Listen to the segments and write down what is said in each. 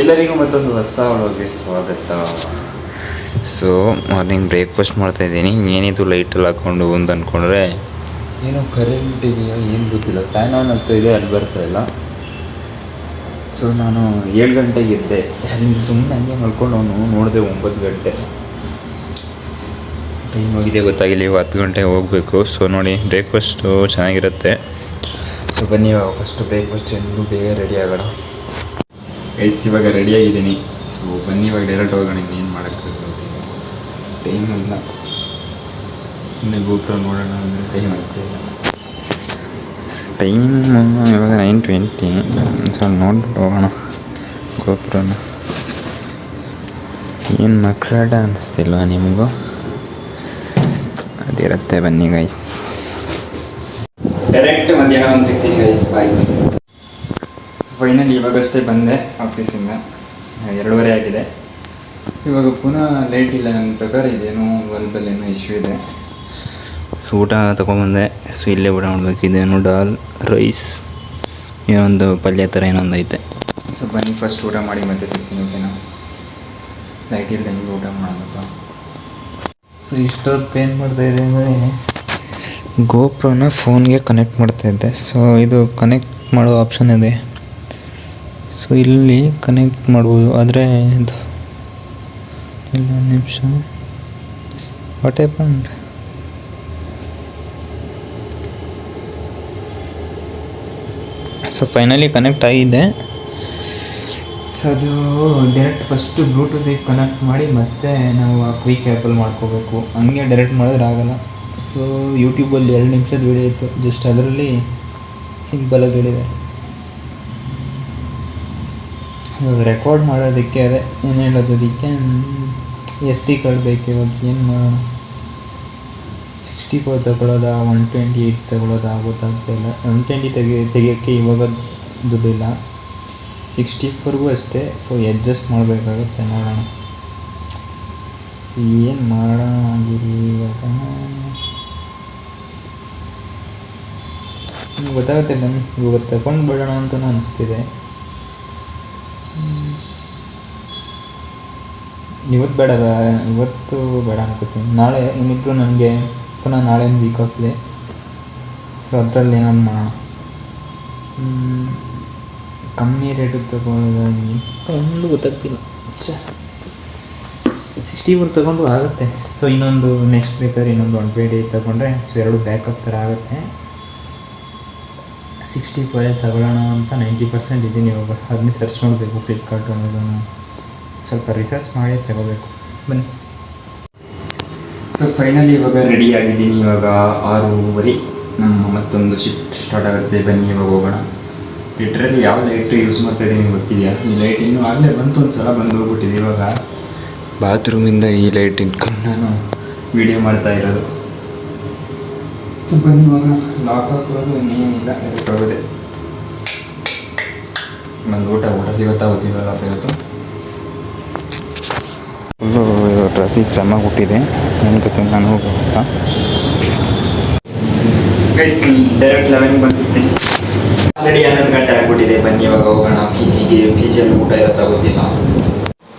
ಎಲ್ಲರಿಗೂ ಮತ್ತೊಂದು ಹೊಸ ಒಳಗೆ ಸ್ವಾಗತ. ಸೊ ಮಾರ್ನಿಂಗ್ ಬ್ರೇಕ್ಫಾಸ್ಟ್ ಮಾಡ್ತಾ ಇದ್ದೀನಿ. ಏನಿದು ಲೈಟಲ್ಲಿ ಹಾಕ್ಕೊಂಡು ಅಂತ ಅಂದ್ಕೊಂಡ್ರೆ ಏನೋ ಕರೆಂಟ್ ಇದೆಯೋ? ಏನು ಗೊತ್ತಿಲ್ಲ. ಫ್ಯಾನ್ ಆನ್ ಆಗ್ತಾ ಇದೆ ಅಲ್ಲಿ ಬರ್ತಾ ಇಲ್ಲ. ಸೊ ನಾನು ಏಳು ಗಂಟೆಗೆ ಇದ್ದೆ ಅಲ್ಲಿಂದ ಸುಮ್ಮನೆ ಹಂಗೆ ಮಲ್ಕೊಂಡು ಅವನು ನೋಡಿದೆ ಒಂಬತ್ತು ಗಂಟೆ. ಟೈಮ್ ಹೋಗಿದೆ ಗೊತ್ತಾಗಿಲ್ಲ ಇವಾಗ ಹತ್ತು ಗಂಟೆಗೆ ಹೋಗಬೇಕು. ಸೊ ನೋಡಿ ಬ್ರೇಕ್ಫಾಸ್ಟು ಚೆನ್ನಾಗಿರುತ್ತೆ. ಸೊ ಬನ್ನಿ ಫಸ್ಟ್ ಫಸ್ಟು ಬ್ರೇಕ್ಫಾಸ್ಟ್ ಎಂದು ಬೇಗ ರೆಡಿ ಆಗೋಣ. ಗೈಸ್ ಇವಾಗ ರೆಡಿಯಾಗಿದ್ದೀನಿ ಸೊ ಬನ್ನಿ, ಇವಾಗ ಡೈರೆಕ್ಟ್ ಹೋಗೋಣ. ಇನ್ನೇನು ಮಾಡೋಕ್ಕೆ ಟೈಮ್ ಇಲ್ಲ. ಇನ್ನು ಗೋಪುರ ನೋಡೋಣ ಅಂದರೆ ಟೈಮ್ ಆಗ್ತಾಯಿಲ್ಲ ಟೈಮ್ ಇವಾಗ ನೈನ್ ಟ್ವೆಂಟಿ ಸೊ ನೋಡ್ಬಿಟ್ಟು ಹೋಗೋಣ ಗೋಪುರನ ಏನು ಮಕ್ಕಳಾಟ ಅನಿಸ್ತಿಲ್ವಾ ನಿಮಗೂ? ಅದಿರುತ್ತೆ ಬನ್ನಿ ಗೈಸ್ ಡೈರೆಕ್ಟ್ ಮಧ್ಯಾಹ್ನ ಒಂದು ಸಿಗ್ತೀನಿ ಗೈಸ್ ಬಾಯ್ ಫೈನಲಿ ಇವಾಗಷ್ಟೇ ಬಂದೆ ಆಫೀಸಿಂದ ಎರಡೂವರೆ ಆಗಿದೆ. ಇವಾಗ ಪುನಃ ಲೇಟ್ ಇಲ್ಲ ನನ್ನ ಪ್ರಕಾರ ಇದೇನೋ ಬಲ್ಬಲ್ಲಿ ಏನೋ ಇಶ್ಯೂ ಇದೆ. ಸೊ ಊಟ ತೊಗೊಂಬಂದೆ ಸೊ ಇಲ್ಲೇ ಊಟ ಮಾಡ್ಬೇಕು. ಇದೇನು ಡಾಲ್ ರೈಸ್ ಏನೊಂದು ಪಲ್ಯ ಥರ ಏನೊಂದು ಐತೆ. ಸೊ ಬನ್ನಿ ಫಸ್ಟ್ ಊಟ ಮಾಡಿ ಮತ್ತೆ ಸಿಗ್ತೀನಿ ಓಕೆನಾ ಲೈಟ್ ಇಲ್ದಂಗೆ ಊಟ ಮಾಡೋದಪ್ಪ ಸೊ ಇಷ್ಟೊತ್ತು ಏನು ಮಾಡ್ತಾ ಇದೆ ಅಂದರೆ ಗೋಪ್ರೋನ ಫೋನ್ಗೆ ಕನೆಕ್ಟ್ ಮಾಡ್ತಾ ಇದ್ದೆ. ಸೊ ಇದು ಕನೆಕ್ಟ್ ಮಾಡೋ ಆಪ್ಷನ್ ಇದೆ. ಸೊ ಇಲ್ಲಿ ಕನೆಕ್ಟ್ ಮಾಡ್ಬೋದು. ಆದರೆ ಇಲ್ಲ, ಒಂದು ನಿಮಿಷ. What happened so finally connect ಆಗಿದೆ. ಸೊ ಅದು ಡೈರೆಕ್ಟ್ ಫಸ್ಟು ಬ್ಲೂಟೂತಿಗೆ ಕನೆಕ್ಟ್ ಮಾಡಿ ಮತ್ತೆ ನಾವು ಆ ಕ್ವಿಕ್ ಆ್ಯಪಲ್ಲಿ ಮಾಡ್ಕೋಬೇಕು. ಹಂಗೆ ಡೈರೆಕ್ಟ್ ಮಾಡಿದ್ರೆ ಆಗಲ್ಲ. ಸೊ ಯೂಟ್ಯೂಬಲ್ಲಿ ಎರಡು ನಿಮಿಷದ ವೀಡಿಯೋ ಇತ್ತು. ಜಸ್ಟ್ ಅದರಲ್ಲಿ ಸಿಂಪಲಾಗಿ ಹೇಳಿದೆ ಇವಾಗ ರೆಕಾರ್ಡ್ ಮಾಡೋದಕ್ಕೆ ಅದೇ ಏನು ಹೇಳೋದು ಅದಕ್ಕೆ ಎಸ್ ಟಿ ಕಾರ್ಡ್ ಬೇಕು ಇವಾಗ, ಏನು ಮಾಡೋಣ? ಸಿಕ್ಸ್ಟಿ ಫೋರ್ ತಗೊಳ್ಳೋದಾ ಒನ್ ಟ್ವೆಂಟಿ ಏಯ್ಟ್ ತಗೊಳ್ಳೋದಾ ಗೊತ್ತಾಗ್ತಾ ಇಲ್ಲ. ಒನ್ ಟ್ವೆಂಟಿ ತೆಗಿ, ತೆಗಿಯೋಕ್ಕೆ ಇವಾಗ ದುಡ್ಡಿಲ್ಲ. ಸಿಕ್ಸ್ಟಿ ಫೋರ್ಗೂ ಅಷ್ಟೇ ಸೊ ಅಡ್ಜಸ್ಟ್ ಮಾಡಬೇಕಾಗುತ್ತೆ, ನೋಡೋಣ. ಏನು ಮಾಡೋಣ ಇವಾಗ? ಗೊತ್ತಾಗುತ್ತೆ ಬನ್ನಿ. ಇವಾಗ ತಗೊಂಡು ಬಿಡೋಣ ಅಂತಲೂ ಅನಿಸ್ತಿದೆ. ಇವತ್ತು ಬೇಡ ಇವತ್ತು ಬೇಡ ಅನ್ಕೋತೀನಿ. ನಾಳೆ ಏನಿದ್ರು ನನಗೆ ಪುನಃ ನಾಳೆ ಒಂದು ವೀಕ್ ಆಫ್ ಇದೆ. ಸೊ ಅದರಲ್ಲಿ ಏನಾದ್ರು ಮಾಡೋಣ. ಕಮ್ಮಿ ರೇಟಿಗೆ ತಗೊಳ್ಳೋದಾಗಿ ಒಂದು ಗೊತ್ತಾಗ್ತಿಲ್ಲ. ಸಿಕ್ಸ್ಟಿ ಫೋರ್ ತೊಗೊಂಡು ಆಗುತ್ತೆ. ಸೊ ಇನ್ನೊಂದು ನೆಕ್ಸ್ಟ್ ಬೇಕಾದ್ರೆ ಇನ್ನೊಂದು ಒನ್ ಟ್ವೆಂಟಿ ತೊಗೊಂಡ್ರೆ ಸೊ ಎರಡು ಬ್ಯಾಕಪ್ ಥರ ಆಗುತ್ತೆ. ಸಿಕ್ಸ್ಟಿ ಫೈವ್ ತಗೊಳ್ಳೋಣ ಅಂತ ನೈಂಟಿ ಪರ್ಸೆಂಟ್ ಇದ್ದೀನಿ. ಇವಾಗ ಅದನ್ನೇ ಸರ್ಚ್ ಮಾಡಬೇಕು ಫ್ಲಿಪ್ಕಾರ್ಟ್ ಅಮೆಝಾನು ಸ್ವಲ್ಪ ರಿಸರ್ಚ್ ಮಾಡಿ ತಗೋಬೇಕು. ಬನ್ನಿ. ಸೊ ಫೈನಲಿ ಇವಾಗ ರೆಡಿ ಆಗಿದ್ದೀನಿ. ಇವಾಗ ಆರೂವರೆ. ನಮ್ಮ ಮತ್ತೊಂದು ಶಿಫ್ಟ್ ಸ್ಟಾರ್ಟ್ ಆಗುತ್ತೆ. ಬನ್ನಿ, ಇವಾಗ ಹೋಗೋಣ. ಲಿಟ್ರಲಿ ಯಾವ ಲೈಟ್ ಯೂಸ್ ಮಾಡ್ತಾ ಇದ್ದೀನಿ ಗೊತ್ತಿದೆಯಾ? ಈ ಲೈಟ್ ಇನ್ನೂ ಆಗಲೇ ಬಂತು ಒಂದು ಸಲ ಬಂದು ಹೋಗ್ಬಿಟ್ಟಿದೆ ಇವಾಗ. ಬಾತ್ರೂಮಿಂದ ಈ ಲೈಟ್ ಇಟ್ಕೊಂಡು ನಾನು ವಿಡಿಯೋ ಮಾಡ್ತಾ ಇರೋದು. ಸೊ ಬನ್ನಿ ಇವಾಗ ಲಾಕ್ ಹಾಕೋದು ಇನ್ನೇನಿಲ್ಲ ಡೈರೆಕ್ಟ್ ನಂದು ಬಂದು ಊಟ ಊಟ ಸಿಗುತ್ತಾ ಗೊತ್ತಿಲ್ಲಲ್ಲ ಇವತ್ತು? ಫುಲ್ಲು ಟ್ರಾಫಿಕ್ ಚೆನ್ನಾಗಿ ಹುಟ್ಟಿದೆ ನನ್ನ ಗೊತ್ತಿಲ್ಲ ನಾನು ಗೈಸ್ ಡೈರೆಕ್ಟ್ ಲೆವೆನ್ ಬಂದು ಸಿಗ್ತೀನಿ ಆಲ್ರೆಡಿ ಹನ್ನೊಂದು ಗಂಟೆ ಆಗ್ಬಿಟ್ಟಿದೆ. ಬನ್ನಿ ಇವಾಗ ಹೋಗೋಣ. ಪಿ ಜಿಗೆ ಪಿ ಜಿಯಲ್ಲಿ ಊಟ ಇರುತ್ತಾ ಗೊತ್ತಿಲ್ಲ.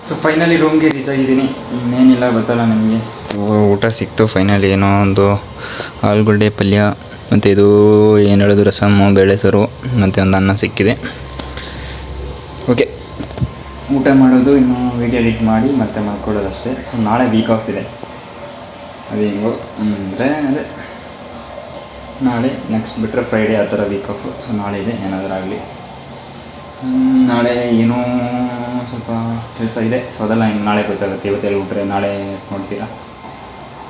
ಸೊ ಫೈನಲಿ ರೂಮ್ಗೆ ರೀಚ್ ಆಗಿದ್ದೀನಿ. ಇನ್ನೇನಿಲ್ಲ ಗೊತ್ತಲ್ಲ ನನಗೆ ಸೊ ಊಟ ಸಿಕ್ತು ಫೈನಲಿ ಏನೋ ಒಂದು ಆಲೂಗಡ್ಡೆ ಪಲ್ಯ ಮತ್ತು ಇದು ಏನು ಹೇಳೋದು ರಸಮ್ಮು ಬೇಳೆ ಸಾರು ಮತ್ತು ಒಂದು ಅನ್ನ ಸಿಕ್ಕಿದೆ. ಓಕೆ ಊಟ ಮಾಡೋದು ಇನ್ನು ವೀಡಿಯೋ ಎಡಿಟ್ ಮಾಡಿ ಮತ್ತೆ ಮಾಡ್ಕೊಳ್ಳೋದು ಅಷ್ಟೇ. ಸೊ ನಾಳೆ ವೀಕ್ ಆಫ್ ಇದೆ. ಅದು ಹೆಂಗೋ ಅಂದರೆ ಅದೇ. ನಾಳೆ ನೆಕ್ಸ್ಟ್ ಬಿಟ್ಟರೆ ಫ್ರೈಡೇ ಆ ಥರ ವೀಕ್ ಆಫು ಸೊ ನಾಳೆ ಇದೆ ಏನಾದರೂ ಆಗಲಿ. ನಾಳೆ ಏನೋ ಸ್ವಲ್ಪ ಕೆಲಸ ಇದೆ. ಸೊ ಅದೆಲ್ಲ ಇನ್ನು ನಾಳೆ ಗೊತ್ತಾಗುತ್ತೆ. ಇವತ್ತೆಲ್ಲ ಊಟ್ರೆ ನಾಳೆ ನೋಡ್ತೀರಾ.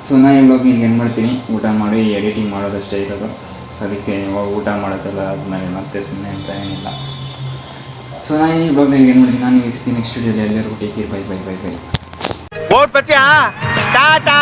ಸೊ ನಾನು ಇವಾಗ ನಿಮ್ಗೆ ಏನು ಮಾಡ್ತೀನಿ? ಊಟ ಮಾಡಿ ಎಡಿಟಿಂಗ್ ಮಾಡೋದಷ್ಟೇ ಇರೋದು. ಸೊ ಅದಕ್ಕೆ ಇವಾಗ ಊಟ ಮಾಡೋದೆಲ್ಲ ಆದಮೇಲೆ ಮತ್ತೆ ಸುಮ್ಮನೆ ಅಂತ ಏನಿಲ್ಲ. ಸೊ ನಾನು ಇವಾಗ ನಿಮ್ಗೆ ಏನು ಮಾಡ್ತೀನಿ? ನಾನು ಈ ಸಿಗ್ತೀನಿ ನೆಕ್ಸ್ಟ್ ವಿಡಿಯೋಲಿ ಎಲ್ಲರಿಗೂ take bye bye bye bye tata